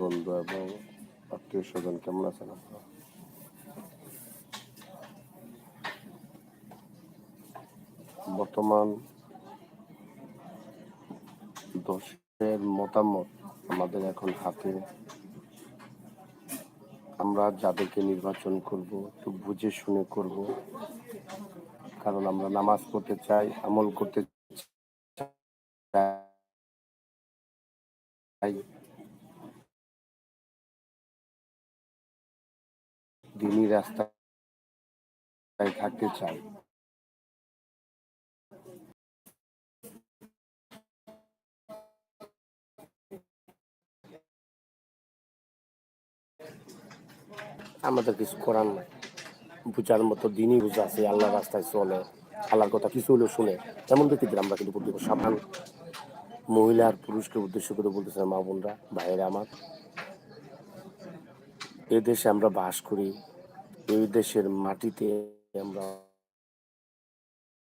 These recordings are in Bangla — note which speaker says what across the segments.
Speaker 1: বন্ধু এবং আত্মীয় স্বজন, কেমন আছেন বর্তমান দশের মতামত আমাদের এখন হাতে। আমরা যাদেরকে নির্বাচন করব, একটু বুঝে শুনে করব। কারণ আমরা নামাজ পড়তে চাই, আমল করতে চাই। দিনই রাস্তায় থাকতে চাই। আমাদের কিছু করার নাই। বুঝার মতো দিনই বুঝা আছে আল্লাহ রাস্তায় চলে। আল্লাহর কথা কিছু হলেও শুনে। এমন ব্যক্তিদের আমরা কিন্তু সাবধান মহিলা আর পুরুষকে উদ্দেশ্য করে বলতেছে মা বোনরা, ভাইয়েরা আমার। এ দেশে আমরা বাস করি এই দেশের মাটিতে আমরা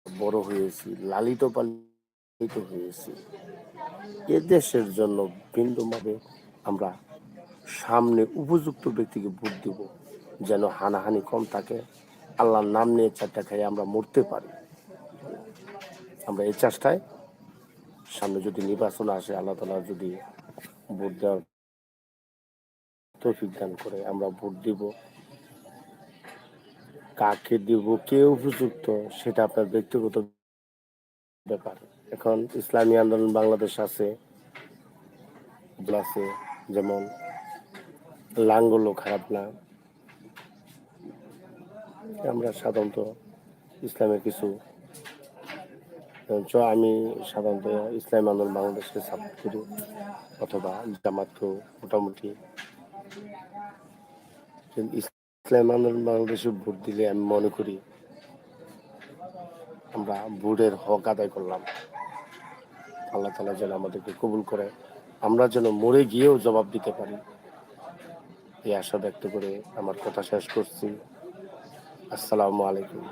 Speaker 1: বড় হয়েছি, লালিত পালিত হয়েছি। এ দেশের জন্য বিন্দুভাবে আমরা সামনে উপযুক্ত ব্যক্তিকে ভোট দিব, যেন হানাহানি কম থাকে, আল্লাহর নাম নিয়ে চারটা খাই আমরা মরতে পারি। আমরা এই চেষ্টায় সামনে যদি নির্বাচন আসে, আল্লাহ তালা যদি ভোট দেওয়ার তৌফিক দান করে আমরা ভোট দিব। কাকে দিব, কে উপযুক্ত, সেটা আপনার ব্যক্তিগত ব্যাপার। এখন ইসলামী আন্দোলন বাংলাদেশ আছে আছে, যেমন লাঙ্গলও খারাপ না। আমরা সাধারণত ইসলামের কিছু আমি সাধারণত ইসলাম আন্দোলন বাংলাদেশকে সাপোর্ট করি, অথবা জামাতকেও মোটামুটি ইসলাম আন্দোলন বাংলাদেশে ভোট দিলে আমি মনে করি আমরা ভোটের হক আদায় করলাম। আল্লাহ তালা যেন আমাদেরকে কবুল করে। আমরা যেন মরে গিয়েও জবাব দিতে পারি। এই আশা ব্যক্ত করে আমার কথা শেষ করছি। আসসালামু আলাইকুম।